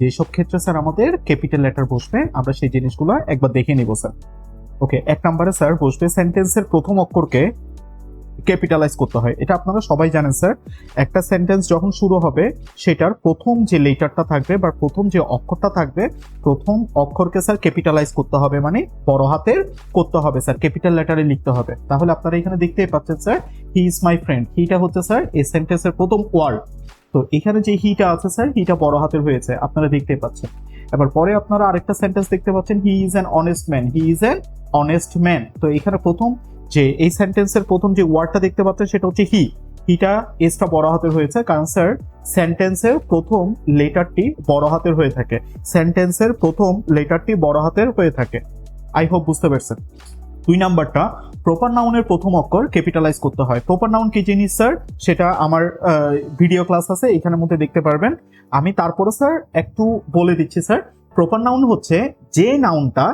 যেসব ক্ষেত্রে স্যার আমাদের ক্যাপিটাল লেটার বসবে, আমরা সেই জিনিসগুলো একবার দেখে নিব, স্যার। ওকে, এক নম্বরে স্যার বসবে সেন্টেন্সের প্রথম অক্ষরকে ক্যাপিটালাইজ করতে হয়। এটা আপনারা সবাই জানেন, স্যার। একটা সেন্টেন্স যখন শুরু হবে, সেটার প্রথম যে লেটারটা থাকবে বা প্রথম যে অক্ষরটা থাকবে, প্রথম অক্ষরকে স্যার ক্যাপিটালাইজ করতে হবে মানে বড় হাতের করতে হবে, স্যার। ক্যাপিটাল লেটারে লিখতে হবে। তাহলে আপনারা এখানে দেখতেই পাচ্ছেন, sir he is my friend হিটা হচ্ছে, স্যার, এই সেন্টেন্সের প্রথম ওয়ার্ড তো এখানে যে হিটা আছে স্যার হিটা বড় হাতের হয়েছে, আপনারা দেখতেই পাচ্ছেন। এবার পরে আপনারা আরেকটা সেন্টেন্স দেখতে পাচ্ছেন he is an honest man he is an honest man তো এখানে প্রথম যে, এই সেন্টেন্সের প্রথম যে ওয়ার্ডটা দেখতে পাচ্ছেন, সেটা হচ্ছে হি হিটা এসটা বড় হাতের হয়েছে, কারণ স্যার সেন্টেন্সের প্রথম লেটারটি বড় হাতের হয়ে থাকে। সেন্টেন্সের প্রথম লেটারটি বড় হাতের হয়ে থাকে। আই হোপ বুঝতে পারছেন। দুই নাম্বারটা প্রপার নাউনের প্রথম অক্ষর ক্যাপিটালাইজ করতে হয়। প্রপার নাউন কি জিনিস স্যার সেটা আমার ভিডিও ক্লাস আছে, এখানের মধ্যে দেখতে পারবেন। আমি তারপরে স্যার একটু বলে দিচ্ছি স্যার প্রপার নাউন হচ্ছে যে নাউনটা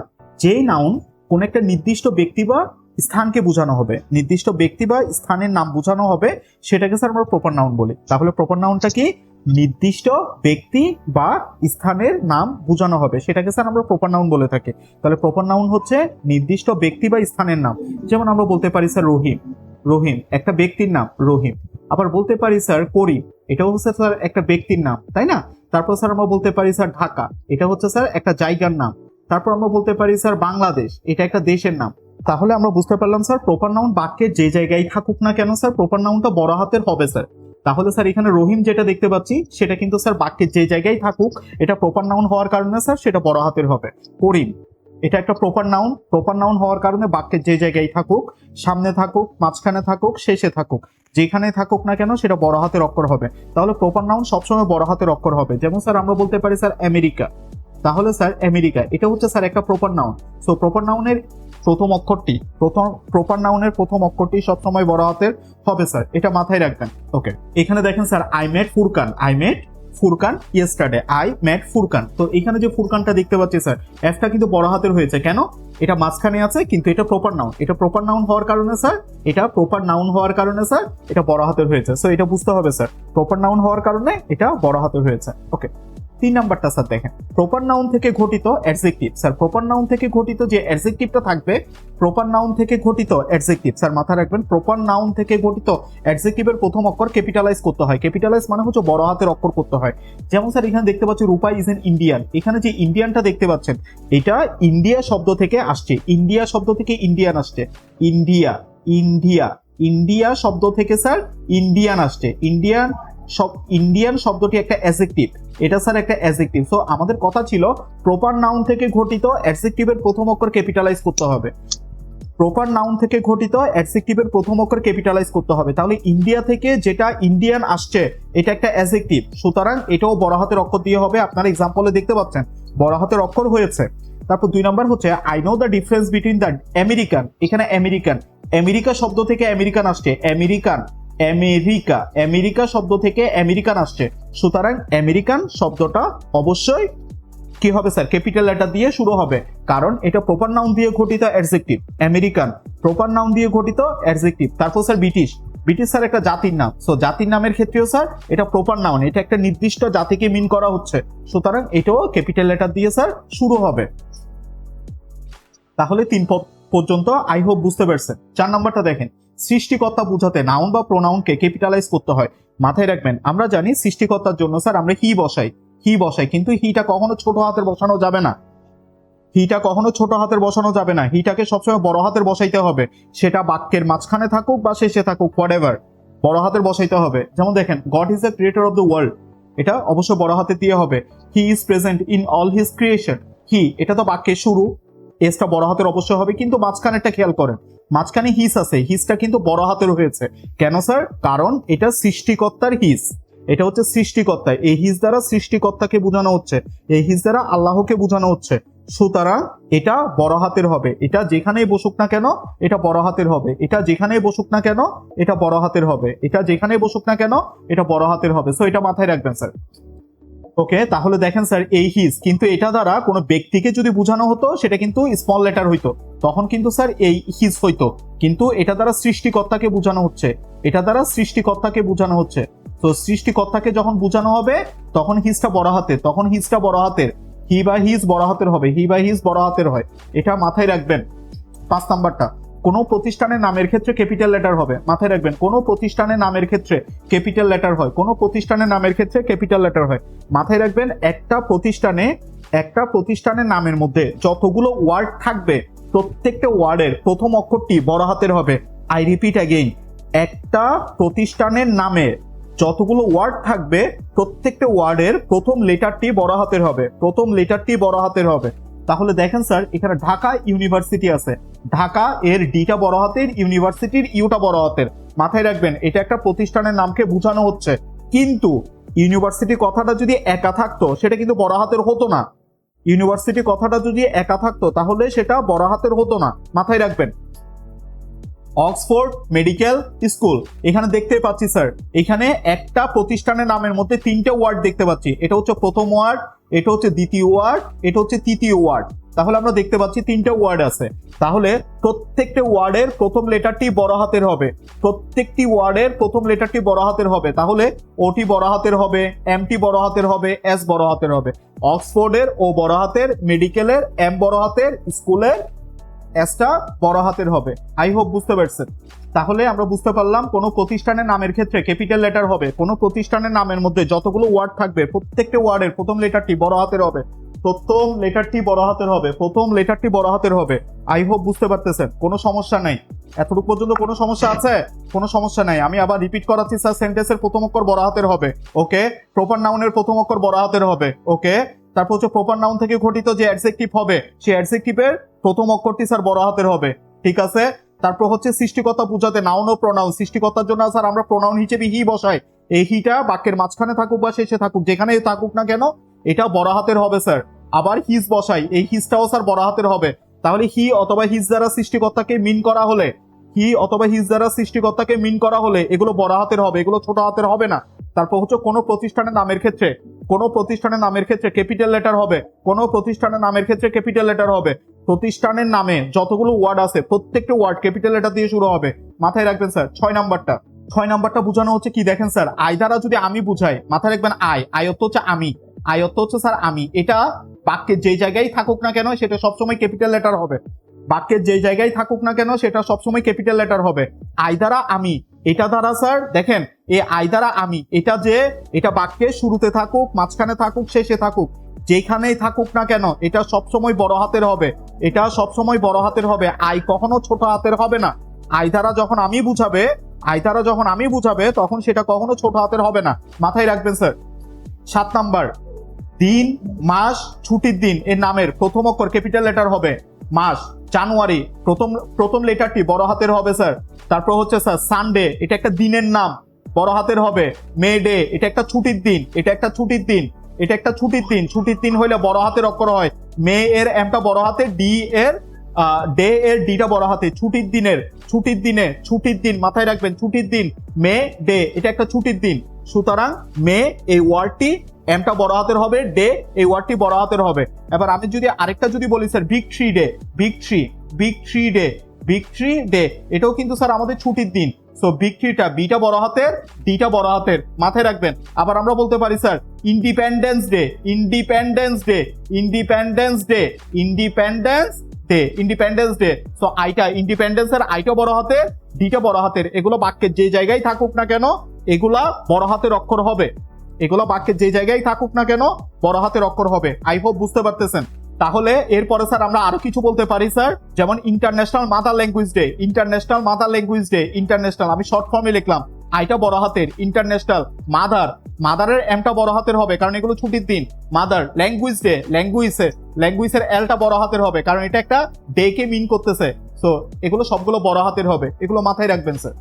যে নাউন কোন একটা নির্দিষ্ট ব্যক্তি বা স্থানকে বোঝানো হবে। নির্দিষ্ট ব্যক্তি বা স্থানের নাম বোঝানো হবে, সেটাকে স্যার আমরা প্রপার নাউন বলি। তাহলে প্রপার নাউনটা কি? নির্দিষ্ট ব্যক্তি বা স্থানের নাম বোঝানো হবে। সেটাকে স্যার আমরা প্রপার নাউন বলে থাকি। তাহলে প্রপার নাউন হচ্ছে নির্দিষ্ট ব্যক্তি বা স্থানের নাম। যেমন আমরা বলতে পারি, স্যার, রহিম। রহিম, একটা ব্যক্তির নাম, রহিম। আবার বলতে পারি, স্যার, করিম। এটাও হচ্ছে, স্যার, একটা ব্যক্তির নাম, তাই না? তারপর, স্যার, আমরা বলতে পারি, স্যার, ঢাকা। এটা হচ্ছে, স্যার, একটা জায়গার নাম। তারপর আমরা বলতে পারি, স্যার, বাংলাদেশ। এটা একটা দেশের নাম। তাহলে আমরা বুঝতে পারলাম, স্যার প্রপার নাউন বাক্যে যে জায়গায় থাকুক না কেন, স্যার প্রপার নাউনটা বড় হাতের হবে, স্যার। তাহলে স্যার এখানে রহিম যেটা দেখতে পাচ্ছি, সেটা কিন্তু স্যার বাক্যে যে জায়গায় থাকুক, এটা প্রপার নাউন হওয়ার কারণে স্যার সেটা বড় হাতের হবে। করিম, এটা একটা প্রপার নাউন প্রপার নাউন হওয়ার কারণে বাক্যের যে জায়গায় থাকুক, সামনে থাকুক, মাঝখানে থাকুক, শেষে থাকুক, যেখানে থাকুক না কেন সেটা বড় হাতের অক্ষর হবে। তাহলে প্রপার নাউন সবসময় বড় হাতের অক্ষর হবে। যেমন স্যার আমরা বলতে পারি স্যার আমেরিকা। তাহলে স্যার আমেরিকা, এটা হচ্ছে স্যার একটা প্রপার নাউন সো প্রপার নাউনের প্রথম অক্ষরটি, প্রথম প্রপার নাউনের প্রথম অক্ষরটি সবসময় বড় হাতের হবে স্যার এটা মাথায় রাখবেন। ওকে এখানে দেখেন sir I met Furqan I met Furqan yesterday I met Furqan তো এখানে যে ফুরকানটা দেখতে পাচ্ছি স্যার এফটা কিন্তু বড় হাতের হয়েছে। কেন? এটা মাঝখানে আছে, কিন্তু এটা প্রপার নাউন এটা প্রপার নাউন হওয়ার কারণে স্যার এটা প্রপার নাউন হওয়ার কারণে স্যার এটা বড় হাতের হয়েছে। সো এটা বুঝতে হবে স্যার প্রপার নাউন হওয়ার কারণে এটা বড় হাতের হয়েছে। ওকে তিন নাম্বারটা স্যার দেখেন। প্রপার নাউন থেকে ঘটিত অ্যাডজেক্টিভ স্যার প্রপার নাউন থেকে ঘটিত যে অ্যাডজেক্টিভটা থাকবে প্রপার নাউন থেকে ঘটিত অ্যাডজেক্টিভ স্যার, মাথায় রাখবেন প্রপার নাউন থেকে ঘটিত অ্যাডজেক্টিভের প্রথম অক্ষর ক্যাপিটালাইজ করতে হয়। ক্যাপিটালাইজ মানে হচ্ছে বড় হাতের অক্ষর করতে হয়। যেমন স্যার, এখানে দেখতে পাচ্ছি রূপা ইজ এন ইন্ডিয়ান এখানে যে ইন্ডিয়ানটা দেখতে পাচ্ছেন, এটা ইন্ডিয়া শব্দ থেকে আসছে। ইন্ডিয়া শব্দ থেকে ইন্ডিয়ান আসছে। ইন্ডিয়া ইন্ডিয়া ইন্ডিয়া শব্দ থেকে স্যার ইন্ডিয়ান আসছে। ইন্ডিয়ান সব ইন্ডিয়ান শব্দটি একটা অ্যাজেক্টিভ এটা স্যার একটা অ্যাজেক্টিভ সো আমাদের কথা ছিল প্রপার নাউন থেকে ঘটিত অ্যাডজেক্টিভের প্রথম অক্ষর ক্যাপিটালাইজ করতে হবে। প্রপার নাউন থেকে ঘটিত অ্যাডজেক্টিভের প্রথম অক্ষর ক্যাপিটালাইজ করতে হবে। তাহলে ইন্ডিয়া থেকে যেটা ইন্ডিয়ান আসছে, এটা একটা অ্যাজেক্টিভ সুতরাং এটাও বড় হাতের অক্ষর দিয়ে হবে। আপনারা এক্সাম্পলে দেখতে পাচ্ছেন, বড় হাতের অক্ষর হয়েছে। তারপর দুই নম্বর হচ্ছে I know the difference between the American এখানে আমেরিকান আমেরিকা শব্দ থেকে আমেরিকান আসছে। American America. আমেরিকা শব্দ থেকে আমেরিকান আসছে। সুতরাং আমেরিকান শব্দটা অবশ্যই কি হবে স্যার? ক্যাপিটাল লেটার দিয়ে শুরু হবে। কারণ এটা প্রপার নাউন দিয়ে ঘটিত অ্যাডজেক্টিভ আমেরিকান। প্রপার নাউন দিয়ে ঘটিত অ্যাডজেক্টিভ তারপর স্যার ব্রিটিশ। ব্রিটিশ স্যার একটা জাতির নাম। সো জাতির নামের ক্ষেত্রেও স্যার এটা প্রপার নাউন এটা একটা নির্দিষ্ট জাতিকে মিন করা হচ্ছে। সুতরাং এটাও ক্যাপিটাল লেটার দিয়ে স্যার শুরু হবে। তাহলে তিন পর্যন্ত আই হোপ বুঝতে পারছেন। চার নাম্বারটা দেখেন। সৃষ্টিকর্তা বোঝাতে নাউন বা প্রোনাউনকে ক্যাপিটালাইজ করতে হয়। মাথায় রাখবেন, আমরা জানি সৃষ্টিকর্তার জন্য, স্যার, আমরা হি বসাই। হি বসাই, কিন্তু হিটা কখনো ছোট হাতের বসানো যাবে না। হিটা কখনো ছোট হাতের বসানো যাবে না। হিটাকে সবসময় বড় হাতের বসাইতে হবে। সেটা বাক্যের মাঝখানে থাকুক বা শেষে থাকুক হোয়াট এভার বড় হাতের বসাইতে হবে। যেমন দেখেন God is the creator of the world এটা অবশ্যই বড় হাতে দিয়ে হবে। He is present in all his creation he এটা তো বাক্যের শুরু। এসটা বড় হাতের অবশ্যই হবে, কিন্তু মাঝখানেরটা খেয়াল করেন। মাঝখানে হিস আছে হিসটা কিন্তু বড় হাতের হয়েছে। কেন স্যার কারণ এটা সৃষ্টিকর্তার হিস এটা হচ্ছে সৃষ্টিকর্তা। এই হিস দ্বারা সৃষ্টিকর্তাকে বোঝানো হচ্ছে। এই হিস দ্বারা আল্লাহকে বোঝানো হচ্ছে। সুতরাং এটা বড় হাতের হবে। এটা যেখানেই বসুক না কেন, এটা বড় হাতের হবে। এটা যেখানেই বসুক না কেন, এটা বড় হাতের হবে। এটা যেখানেই বসুক না কেন, এটা বড় হাতের হবে। সো এটা মাথায় রাখবেন স্যার ওকে, তাহলে দেখেন স্যার, এই হিজ কিন্তু এটা দ্বারা কোনো ব্যক্তিকে যদি বোঝানো হতো, সেটা কিন্তু স্মল লেটার হইতো। তখন কিন্তু স্যার এই হিজ হইতো। কিন্তু এটা দ্বারা সৃষ্টিকর্তাকে বোঝানো হচ্ছে। এটা দ্বারা সৃষ্টিকর্তাকে বোঝানো হচ্ছে। তো সৃষ্টিকর্তাকে যখন বোঝানো হবে, তখন হিজটা বড় হাতের, তখন হিজটা বড় হাতের। হি বা হিজ বড় হাতের হবে হি বা হিজ বড় হাতের হয়। এটা মাথায় রাখবেন। পাঁচ নাম্বারটা। কোনো প্রতিষ্ঠানের নামের ক্ষেত্রে ক্যাপিটাল লেটার হবে। মাথায় রাখবেন, কোনো প্রতিষ্ঠানের নামের ক্ষেত্রে ক্যাপিটাল লেটার হয়। কোনো প্রতিষ্ঠানের নামের ক্ষেত্রে ক্যাপিটাল লেটার হয়। মাথায় রাখবেন, একটা প্রতিষ্ঠানে, একটা প্রতিষ্ঠানের নামের মধ্যে যতগুলো ওয়ার্ড থাকবে, প্রত্যেকটা ওয়ার্ডের প্রথম অক্ষরটি বড় হাতের হবে। আই রিপিট অ্যাগেইন একটা প্রতিষ্ঠানের নামে যতগুলো ওয়ার্ড থাকবে, প্রত্যেকটা ওয়ার্ডের প্রথম লেটারটি বড় হাতের হবে। প্রথম লেটারটি বড় হাতের হবে। তাহলে দেখেন স্যার এখানে ঢাকা ইউনিভার্সিটি আছে। ঢাকা এর ডিটা বড় হাতের, ইউনিভার্সিটির ইউটা বড় হাতের। মাথায় রাখবেন, এটা একটা প্রতিষ্ঠানের নামকে বোঝানো হচ্ছে। কিন্তু ইউনিভার্সিটি কথাটা যদি একা থাকতো, সেটা কিন্তু বড় হাতের হতো না। ইউনিভার্সিটি কথাটা যদি একা থাকতো, তাহলে সেটা বড় হাতের হতো না। মাথায় রাখবেন। Oxford medical school. এখানে দেখতে পাচ্ছি, স্যার, এখানে একটা প্রতিষ্ঠানের নামের মধ্যে তিনটে ওয়ার্ড দেখতে পাচ্ছি। এটা হচ্ছে প্রথম ওয়ার্ড, এটা হচ্ছে দ্বিতীয় ওয়ার্ড, এটা হচ্ছে তৃতীয় ওয়ার্ড। তাহলে আমরা দেখতে পাচ্ছি তিনটে ওয়ার্ড আছে। তাহলে প্রত্যেকটা ওয়ার্ডের প্রথম লেটারটি বড় হাতের হবে। প্রত্যেকটি ওয়ার্ডের প্রথম লেটারটি বড় হাতের হবে। তাহলে ওটি বড় হাতের হবে এমটি বড় হাতের হবে এস বড় হাতের হবে। অক্সফোর্ডের ও বড় হাতের, মেডিকেলের এম বড় হাতের, স্কুলের এসটা বড় হাতের হবে। আই হোপ বুঝতে পারছেন। তাহলে আমরা বুঝতে পারলাম কোনো প্রতিষ্ঠানের নামের ক্ষেত্রে ক্যাপিটাল লেটার হবে। কোনো প্রতিষ্ঠানের নামের মধ্যে যতগুলো ওয়ার্ড থাকবে, প্রত্যেকটা ওয়ার্ডের প্রথম লেটারটি বড় হাতের হবে। প্রথম লেটারটি বড় হাতের হবে, প্রথম লেটারটি বড় হাতের হবে। আই হোপ বুঝতে পারতেছেন, কোনো সমস্যা নাই। এতটুকু পর্যন্ত কোনো সমস্যা আছে? কোনো সমস্যা নাই। আমি আবার রিপিট করাচ্ছি স্যার সেন্টেন্সের প্রথম অক্ষর বড় হাতের হবে। ওকে প্রপার নাউনের প্রথম অক্ষর বড় হাতের হবে। ওকে তারপর হচ্ছে প্রপার নাউন থেকে ঘটিত যে অ্যাডজেক্টিভ হবে, সেই অ্যাডজেক্টিভের প্রথম অক্ষরটি স্যার বড় হাতের হবে। ঠিক আছে? তারপর হচ্ছে সৃষ্টিকর্তা বুঝাতে নাউন ও প্রোনাউন সৃষ্টিকর্তার জন্য স্যার আমরা প্রোনাউন হিসেবে হি বসাই। এই হিটা বাক্যের মাঝখানে থাকুক বা শেষে থাকুক যেখানে থাকুক না কেন এটা বড় হাতের হবে, স্যার। আবার হিজ বসাই। এই হিজটাও স্যার, বড় হাতের হবে। তাহলে হি অথবা হিজ দ্বারা সৃষ্টিকর্তাকে মিন করা হলে হি অথবা হিজ দ্বারা সৃষ্টিকর্তাকে মিন করা হলে এগুলো বড় হাতের হবে, এগুলো ছোট হাতের হবে না। তারপর হচ্ছে কোনো প্রতিষ্ঠানের নামের ক্ষেত্রে, কোনো প্রতিষ্ঠানের নামের ক্ষেত্রে ক্যাপিটাল লেটার হবে, কোনো প্রতিষ্ঠানের নামের ক্ষেত্রে ক্যাপিটাল লেটার হবে। প্রতিষ্ঠানের নামে যতগুলো ওয়ার্ড আছে, প্রত্যেকটা ওয়ার্ড ক্যাপিটাল লেটার দিয়ে শুরু হবে। মাথায় রাখবেন, স্যার, ছয় নাম্বারটা। ছয় নাম্বারটা বোঝানো হচ্ছে কি? দেখেন, স্যার, আই দ্বারা যদি আমি বুঝাই, মাথায় রাখবেন, আই। আয়ত্ত হচ্ছে আমি। আয়ত্ত হচ্ছে, স্যার, আমি। এটা বাক্যের যে জায়গায় থাকুক না কেন, সেটা সবসময় ক্যাপিটাল লেটার হবে। বাক্যের যে জায়গায় থাকুক না কেন, সেটা সবসময় ক্যাপিটাল লেটার হবে। আই দ্বারা আমি, এটা দ্বারা, স্যার, দেখেন, এ আই দ্বারা আমি, এটা যে, এটা বাক্যের শুরুতে থাকুক, মাঝখানে থাকুক, শেষে থাকুক, যেখানেই থাকুক না কেন, এটা সবসময় বড় হাতের হবে। এটা সবসময় বড় হাতের হবে। আই কখনো ছোট হাতের হবে না। আই দ্বারা যখন আমি বুঝাবে, আই দ্বারা যখন আমি বুঝাবে, তখন সেটা কখনো ছোট হাতের হবে না। মাথায় রাখবেন, স্যার। সাত নাম্বার দিন মাস ছুটির দিন, এর নামের প্রথম অক্ষর ক্যাপিটাল লেটার হবে মাস, জানুয়ারি, প্রথম প্রথম লেটারটি বড় হাতের হবে, স্যার। তারপর হচ্ছে, স্যার, সানডে, এটা একটা দিনের নাম, বড় হাতের হবে। মে ডে, এটা একটা ছুটির দিন, এটা একটা ছুটির দিন, এটা একটা ছুটির দিন ছুটির দিন হইলে বড় হাতের অক্ষর হয়। মে এর এমটা বড় হাতে ডি এর ডে এর ডিটা বড় হাতে, ছুটির দিনের, ছুটির দিনে, ছুটির দিন, মাথায় রাখবেন, ছুটির দিন, মে, ডে, এটা একটা ছুটির দিন। সুতরাং মে, এই ওয়ার্ডটি এমটা বড় হাতের হবে ডে এই ওয়ার্ডটি বড় হাতের হবে। এবার আমি যদি আরেকটা যদি বলি, sir big three day big three big three day big three day এটাও কিন্তু, স্যার, আমাদের ছুটির দিন। সো বিগ থ্রিটা বিটা বড় হাতের ডিটা বড় হাতের। মাথায় রাখবেন। আবার আমরা বলতে পারি, sir independence day independence day independence day independence day independence day so আইটা ইন্ডিপেন্ডেন্সের আইটা বড় হাতের ডিটা বড় হাতের। এগুলো বাক্যের যে জায়গায় থাকুক না কেন, এগুলা বড় হাতের অক্ষর হবে। এগুলো বাক্যের যে জায়গায় থাকুক না কেন, বড় হাতের অক্ষর হবে। আই হোপ বুঝতে পারতেছেন। তাহলে এরপরে স্যার আমরা আরও কিছু বলতে পারি, স্যার। যেমন international mother language day international mother language day international আমি শর্ট ফর্মে লিখলাম। আইটা বড় হাতের ইন্টারন্যাশনাল মাদার মাদারের এমটা বড় হাতের হবে, কারণ এগুলো ছুটির দিন। মাদার ল্যাঙ্গুয়েজ ডে ল্যাঙ্গুয়েজের ল্যাঙ্গুয়েজের এলটা বড় হাতের হবে, কারণ এটা একটা ডে কে মিন করতেছে। সো এগুলো সবগুলো বড় হাতের হবে, এগুলো মাথায় রাখবেন, স্যার।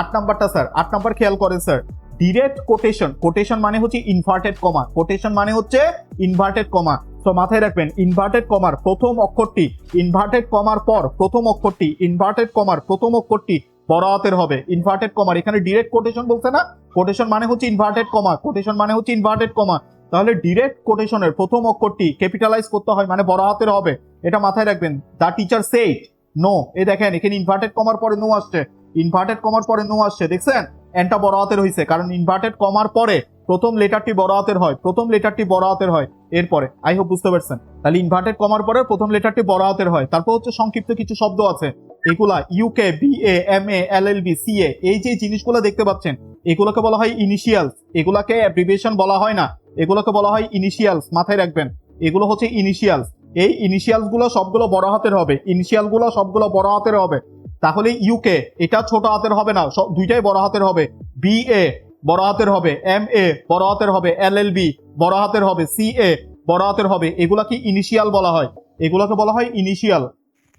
আট নাম্বারটা, স্যার। আট নাম্বার খেয়াল করেন, স্যার। ডিরেক্ট কোটেশন কোটেশন মানে হচ্ছে ইনভার্টেড কমা কোটেশন মানে হচ্ছে ইনভার্টেড কমা তো মাথায় রাখবেন ইনভার্টেড কমার প্রথম অক্ষরটি ইনভার্টেড কমার পর প্রথম অক্ষরটি ইনভার্টেড কমার প্রথম অক্ষরটি বড় হাতের হবে ইনভার্টেড কমার এখানে ডিরেক্ট কোটেশন বলছে না? কোটেশন মানে হচ্ছে ইনভার্টেড কমা কোটেশন মানে হচ্ছে ইনভার্টেড কমা তাহলে ডিরেক্ট কোটেশনের প্রথম অক্ষরটি ক্যাপিটালাইজ করতে হয় মানে বড় হাতের হবে। এটা মাথায় রাখবেন দা টিচার সেইট নো এ দেখেন, এখানে ইনভার্টেড কমার পরে নো আসছে। ইনভার্টেড কমার পরে নো আসছে, দেখছেন? এনটা বড় হাতের হয়েছে কারণ ইনভার্টেড কমার পরে প্রথম লেটারটি বড় হাতের হয়, প্রথম লেটারটি বড় হাতের হয়, এরপরে আই হোপ বুঝতে পারছেন। তাহলে ইনভার্টেড কমার পরে প্রথম লেটারটি বড় হাতের হয়। তারপর হচ্ছে সংক্ষিপ্ত কিছু শব্দ আছে, এগুলা UK B A M A L L B C A এই যে জিনিসগুলো দেখতে পাচ্ছেন, এগুলোকে বলা হয় ইনিশিয়ালস এগুলাকে অ্যাব্রিভিয়েশন বলা হয় না, এগুলোকে বলা হয় ইনিশিয়ালস মাথায় রাখবেন, এগুলো হচ্ছে ইনিশিয়ালস এই ইনিশিয়ালসগুলো সবগুলো বড় হাতের হবে ইনিশিয়ালগুলো সবগুলো বড় হাতের হবে তাহলে ইউকে এটা ছোট হাতের হবে না সব দুইটাই বড় হাতের হবে। বি এ বড় হাতের হবে। এম এ বড় হাতের হবে। এল এল বি বড় হাতের হবে। সি এ বড় হাতের হবে। এগুলাকে ইনিশিয়াল বলা হয়। এগুলাকে বলা হয় ইনিশিয়াল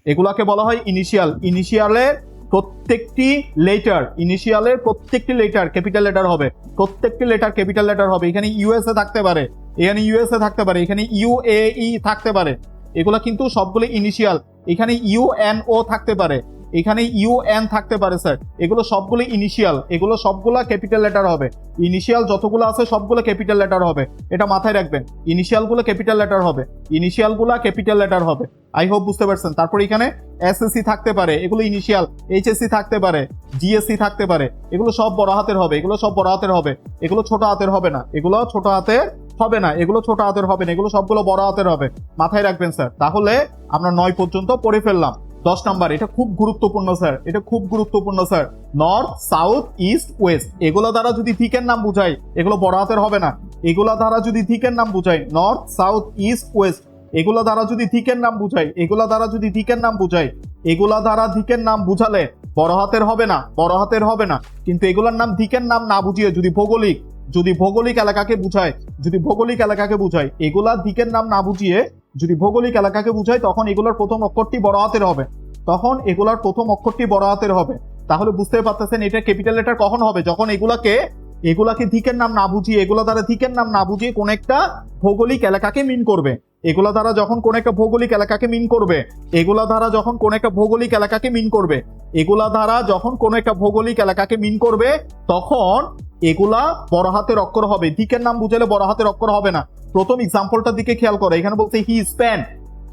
এগুলাকে বলা হয় ইনিশিয়াল ইনিশিয়ালের প্রত্যেকটি লেটার ইনিশিয়ালের প্রত্যেকটি লেটার ক্যাপিটাল লেটার হবে। প্রত্যেকটি লেটার ক্যাপিটাল লেটার হবে। এখানে ইউএসএ থাকতে পারে। এখানে ইউএসএ থাকতে পারে। এখানে ইউএই থাকতে পারে। এগুলা কিন্তু সবগুলো ইনিশিয়াল এখানে ইউএনও থাকতে পারে। এখানে ইউ এন থাকতে পারে স্যার এগুলো সবগুলো ইনিশিয়াল এগুলো সবগুলা ক্যাপিটাল লেটার হবে। ইনিশিয়াল যতগুলো আছে, সবগুলো ক্যাপিটাল লেটার হবে। এটা মাথায় রাখবেন ইনিশিয়ালগুলো ক্যাপিটাল লেটার হবে ইনিশিয়ালগুলো ক্যাপিটাল লেটার হবে। আই হোপ বুঝতে পারছেন। তারপর এখানে এসএসসি থাকতে পারে, এগুলো ইনিশিয়াল এইচএসসি থাকতে পারে জিএসসি থাকতে পারে, এগুলো সব বড় হাতের হবে, এগুলো সব বড় হাতের হবে, এগুলো ছোট হাতের হবে না, এগুলো ছোট হাতের হবে না, এগুলো ছোট হাতের হবে না, এগুলো সবগুলো বড় হাতের হবে। মাথায় রাখবেন স্যার তাহলে আমরা নয় পর্যন্ত পড়ে ফেললাম। দশ নাম্বার, এটা খুব গুরুত্বপূর্ণ স্যার এটা খুব গুরুত্বপূর্ণ sir north south east west এগুলো দ্বারা যদি দিকের নাম বুঝাই, এগুলো বড় হাতের হবে না। এগুলো দ্বারা যদি দিকের নাম বুঝাই নর্থ সাউথ ইস্ট ওয়েস্ট এগুলো দ্বারা যদি দিকের নাম বুঝাই, এগুলা দ্বারা যদি দিকের নাম বুঝাই, এগুলা দ্বারা দিকের নাম বুঝালে বড় হাতের হবে না, বড় হাতের হবে না। কিন্তু এগুলার নাম দিকের নাম না বুঝিয়ে যদি ভৌগোলিক যদি ভৌগোলিক এলাকাকে বুঝায়, যদি ভৌগোলিক এলাকাকে বুঝায়, এগুলা দিকের নাম না বুঝিয়ে যদি ভৌগোলিক এলাকাকে বুঝায় তখন এগুলোর প্রথম অক্ষরটি বড় হাতের হবে। তখন এগুলার প্রথম অক্ষরটি বড় হাতের হবে। তাহলে বুঝতে পারতেছেন এটা ক্যাপিটাল লেটার কখন হবে? যখন এগুলাকে এগুলাকে দিকের নাম না বুঝিয়ে, এগুলা দ্বারা দিকের নাম না বুঝিয়ে কোন একটা ভৌগোলিক এলাকাকে মিন করবে। এগুলা দ্বারা যখন কোন একটা ভৌগোলিক এলাকাকে মিন করবে, এগুলা দ্বারা যখন কোন একটা ভৌগোলিক এলাকাকে মিন করবে, এগুলা দ্বারা যখন কোন একটা ভৌগোলিক এলাকাকে মিন করবে, তখন এগুলা বড় হাতের অক্ষর হবে। দিকের নাম বুঝালে বড় হাতের অক্ষর হবে না। প্রথম এক্সাম্পলটার দিকে খেয়াল করে। এখানে বলছে he spend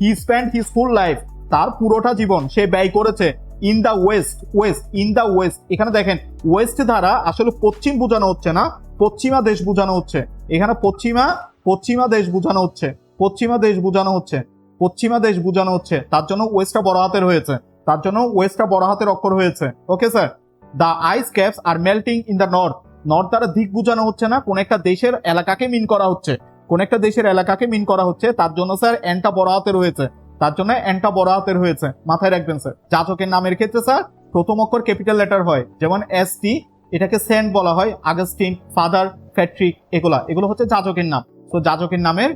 he spend his full life তার পুরোটা জীবন সে ব্যয় করেছে in the west west in the west এখানে দেখেন ওয়েস্ট দ্বারা আসলে পশ্চিম বোঝানো হচ্ছে না, পশ্চিমা দেশ বোঝানো হচ্ছে। এখানে পশ্চিমা পশ্চিমা দেশ বোঝানো হচ্ছে, পশ্চিমা দেশ বোঝানো হচ্ছে, পশ্চিমা দেশ বোঝানো হচ্ছে। তার জন্য ওয়েস্টটা বড় হাতের হয়েছে। তার জন্য ওয়েস্টটা বড় হাতের অক্ষর হয়েছে। Okay sir the ice caps are melting in the north north দ্বারা দিক বোঝানো হচ্ছে না, কোন একটা দেশের এলাকাকে মিন করা হচ্ছে। কোন একটা দেশের এলাকাকে মিন করা হচ্ছে, তার জন্য স্যার এনটা বড় হাতের হয়েছে। তার জন্য এনটা বড় হাতের হয়েছে। মাথায় রাখবেন স্যার যাচকের নামের ক্ষেত্রে স্যার প্রথম অক্ষর ক্যাপিটাল লেটার হয়, যেমন এস টি এটাকে সেন্ট বলা হয় আগস্টিন ফাদার ফ্যাট্রিক এগুলা। এগুলো হচ্ছে যাচকের নাম। তো যাচকের নামের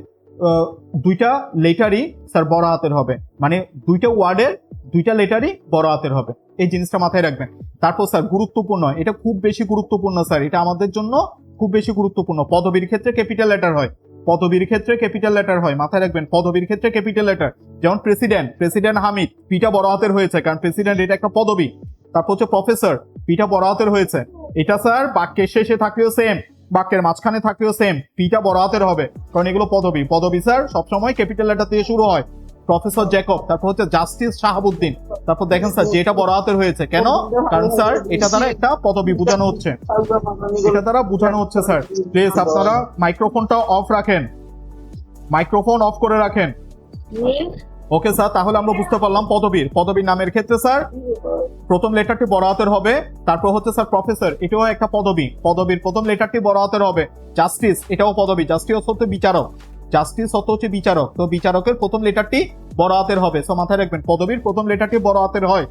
দুইটা লেটারই স্যার বড় হাতের হবে। মানে দুইটা ওয়ার্ডের দুইটা লেটারই বড় হাতের হবে। এই জিনিসটা মাথায় রাখবেন। তারপর স্যার গুরুত্বপূর্ণ, এটা খুব বেশি গুরুত্বপূর্ণ স্যার। এটা আমাদের জন্য খুব বেশি গুরুত্বপূর্ণ। পদবীর ক্ষেত্রে ক্যাপিটাল লেটার হয়। পদবীর ক্ষেত্রে ক্যাপিটাল লেটার হয়। মাথায় রাখবেন, পদবীর ক্ষেত্রে ক্যাপিটাল লেটার যেমন প্রেসিডেন্ট প্রেসিডেন্ট হামিদ পিটা বড় হাতের হয়েছে। কারণ প্রেসিডেন্ট এটা একটা পদবী। তারপর হচ্ছে প্রফেসর পিটা বড় হাতের হয়েছে। এটা স্যার বাক্যের শেষে থাকলেও সেম বাক্যের মাঝখানে থাকলেও সেম পিটা বড় হাতের হবে। কারণ এগুলো পদবী। পদবী স্যার সবসময় ক্যাপিটাল লেটার দিয়ে শুরু হয়। প্রফেসর জ্যাকব তারপর হচ্ছে জাস্টিস শাহাবুদ্দিন তারপর দেখেন স্যার যেটা বড় হাতের হয়েছে। কেন? কারণ স্যার এটা দ্বারা একটা পদবী বোঝানো হচ্ছে। এটা দ্বারা বোঝানো হচ্ছে স্যার প্লিজ আপনারা মাইক্রোফোনটা অফ রাখেন। মাইক্রোফোন অফ করে রাখেন। ওকে স্যার তাহলে আমরা বুঝতে পারলাম পদবীর। পদবীর নামের ক্ষেত্রে স্যার প্রথম লেটারটি বড় হাতের হবে। তারপর হচ্ছে স্যার প্রফেসর এটাও একটা পদবী। পদবীর প্রথম লেটারটি বড় হাতের হবে। জাস্টিস এটাও পদবী। জাস্টিস হচ্ছে বিচারক। জাস্টিস হতে হচ্ছে বিচারক। তো বিচারকের প্রথম লেটারটি বড় হাতের হবে। সো মাথায় রাখবেন, পদবীর প্রথম লেটারটি বড় হাতের হয়।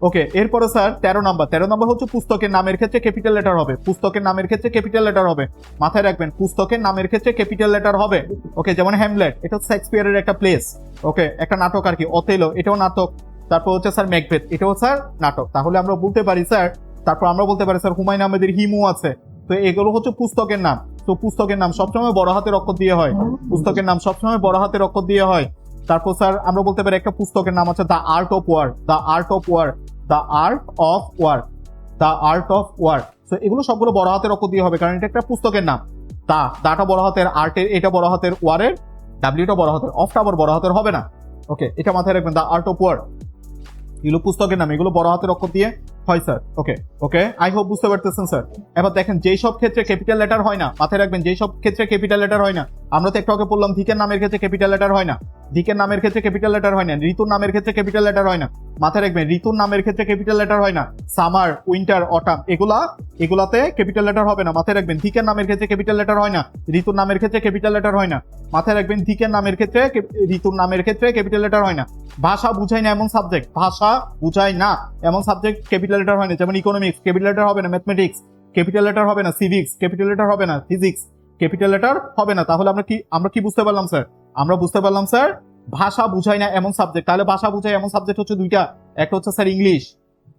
ওকে, এরপরে স্যার, তেরো নাম্বার। তেরো নাম্বার হচ্ছে পুস্তকের নামের ক্ষেত্রে ক্যাপিটাল লেটার হবে। পুস্তকের নামের ক্ষেত্রে ক্যাপিটাল লেটার হবে। মাথায় রাখবেন, পুস্তকের নামের ক্ষেত্রে ক্যাপিটাল লেটার হবে। ওকে, যেমন হ্যামলেট এটা শেক্সপিয়ারের একটা প্লেস। ওকে, একটা নাটক আর কি অথেলো এটাও নাটক। তারপর হচ্ছে স্যার ম্যাকবেথ, এটাও স্যার নাটক। তাহলে আমরা বলতে পারি স্যার, তারপর আমরা বলতে পারি স্যার হুমায়ুন আহমেদের হিমু আছে। তো এগুলো হচ্ছে পুস্তকের নাম। তো পুস্তকের নাম সবসময় বড় হাতের অক্ষর দিয়ে হয়। পুস্তকের নাম সবসময় বড় হাতের অক্ষর দিয়ে হয়। তারপর স্যার, আমরা বলতে পারি একটা পুস্তকের নাম আছে the art of war the art of war the art of war the art of war তো এগুলো সবগুলো বড় হাতের অক্ষর দিয়ে হবে, কারণ এটা একটা পুস্তকের নাম। দা দাটা বড় হাতের আর্টের এটা বড় হাতের ওয়ারের ডাব্লিউটা বড় হাতের অফটা আবার বড় হাতের হবে না। ওকে এটা মাথায় রাখবেন দ্য আর্ট অফ ওয়ার এগুলো পুস্তকের নাম, এগুলো বড় হাতের অক্ষর দিয়ে হয়, sir. Okay okay I hope বুঝতে পারতেছেন, স্যার। এবার দেখেন, যেই সব ক্ষেত্রে ক্যাপিটাল লেটার হয় না, মাথায় রাখবেন, যেই সব ক্ষেত্রে ক্যাপিটাল লেটার হয় না, আমরা তো একটু আগে বললাম ধিকের নামের ক্ষেত্রে ক্যাপিটাল লেটার হয় না। ধিকের নামের ক্ষেত্রে ক্যাপিটাল লেটার হয় না ঋতুর নামের ক্ষেত্রে ক্যাপিটাল লেটার হয় না মাথায় রাখবেন ঋতুর নামের ক্ষেত্রে ক্যাপিটাল লেটার হয় না সামার উইন্টার অটাম এগুলা এগুলাতে ক্যাপিটাল লেটার হবে না মাথায় রাখবেন ধিকের নামের ক্ষেত্রে ক্যাপিটাল লেটার হয় না ঋতুর নামের ক্ষেত্রে ক্যাপিটাল লেটার হয় না মাথায় রাখবেন ধিকের নামের ক্ষেত্রে ঋতুর নামের ক্ষেত্রে ক্যাপিটাল লেটার হয় না ভাষা বুঝায় না এমন সাবজেক্ট ভাষা বুঝায় না এমন সাবজেক্ট ক্যাপিটাল লেটার হয় না যেমন ইকোনমিক্স ক্যাপিটাল লেটার হবে না ম্যাথমেটিক্স ক্যাপিটাল লেটার হবে না সিভিক্স ক্যাপিটাল লেটার হবে না ফিজিক্স ক্যাপিটাল লেটার হবে না তাহলে আমরা কি আমরা কি বুঝতে পারলাম স্যার আমরা বুঝতে পারলাম, স্যার, ভাষা বুঝায় না এমন সাবজেক্ট তাহলে ভাষা বুঝায় এমন সাবজেক্ট হচ্ছে দুইটা। একটা হচ্ছে, স্যার ইংলিশ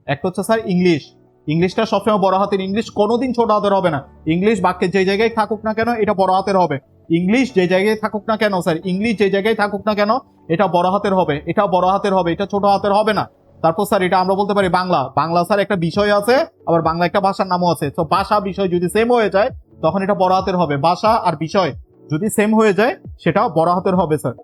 একটা হচ্ছে, স্যার ইংলিশ ইংলিশটা সবসময় বড় হাতের ইংলিশ কোনোদিন ছোট হাতের হবে না। ইংলিশ বাক্যের যে জায়গায় থাকুক না কেন, এটা বড় হাতের হবে। ইংলিশ যে জায়গায় থাকুক না কেন, স্যার ইংলিশ যে জায়গায় থাকুক না কেন, এটা বড় হাতের হবে। এটা বড় হাতের হবে, এটা ছোট হাতের হবে না। তারপর, স্যার, এটা আমরা বলতে পারি বাংলা। বাংলা, স্যার, একটা বিষয় আছে, আবার বাংলা একটা ভাষার নামও আছে। তো ভাষা বিষয় যদি সেম হয়ে যায়, তখন এটা বড় হাতের হবে। ভাষা আর বিষয়। যদি সেম হয়ে যায়, সেটাও বড় হাতের হবে স্যার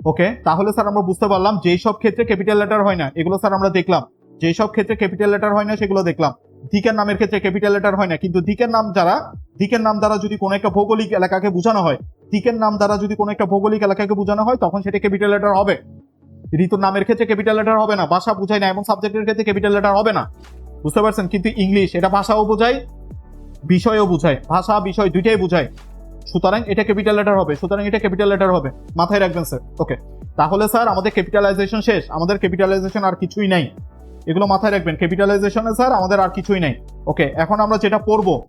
ওকে তাহলে স্যার আমরা বুঝতে পারলাম যেই সব ক্ষেত্রে ক্যাপিটাল লেটার হয় না। এগুলো স্যার আমরা দেখলাম। যেই সব ক্ষেত্রে ক্যাপিটাল লেটার হয় না, সেগুলো দেখলাম। দিকের নামের ক্ষেত্রে ক্যাপিটাল লেটার হয় না, কিন্তু দিকের নাম যারা দিকের নাম দ্বারা যদি কোনো একটা ভৌগোলিক এলাকাকে বোঝানো হয় দিকের নাম দ্বারা যদি কোনো একটা ভৌগোলিক এলাকাকে বোঝানো হয়, তখন সেটা ক্যাপিটাল লেটার হবে। ঋতুর নামের ক্ষেত্রে ক্যাপিটাল লেটার হবে না, ভাষা বুঝায় না এবং সাবজেক্টের ক্ষেত্রে ক্যাপিটাল লেটার হবে না। বুঝতে পারছেন? কিন্তু ইংলিশ এটা ভাষাও বোঝায়, বিষয়ও বোঝায়। ভাষা, বিষয় দুইটাই বোঝায়। সুতরাং এটা ক্যাপিটাল লেটার হবে, সুতরাং এটা ক্যাপিটাল লেটার হবে। মাথায় রাখবেন স্যার ওকে তাহলে স্যার আমাদের ক্যাপিটালাইজেশন শেষ। আমাদের ক্যাপিটালাইজেশন আর কিছুই নাই। এগুলো মাথায় রাখবেন। ক্যাপিটালাইজেশনে স্যার আমাদের আর কিছুই নাই। ওকে এখন আমরা যেটা পড়ব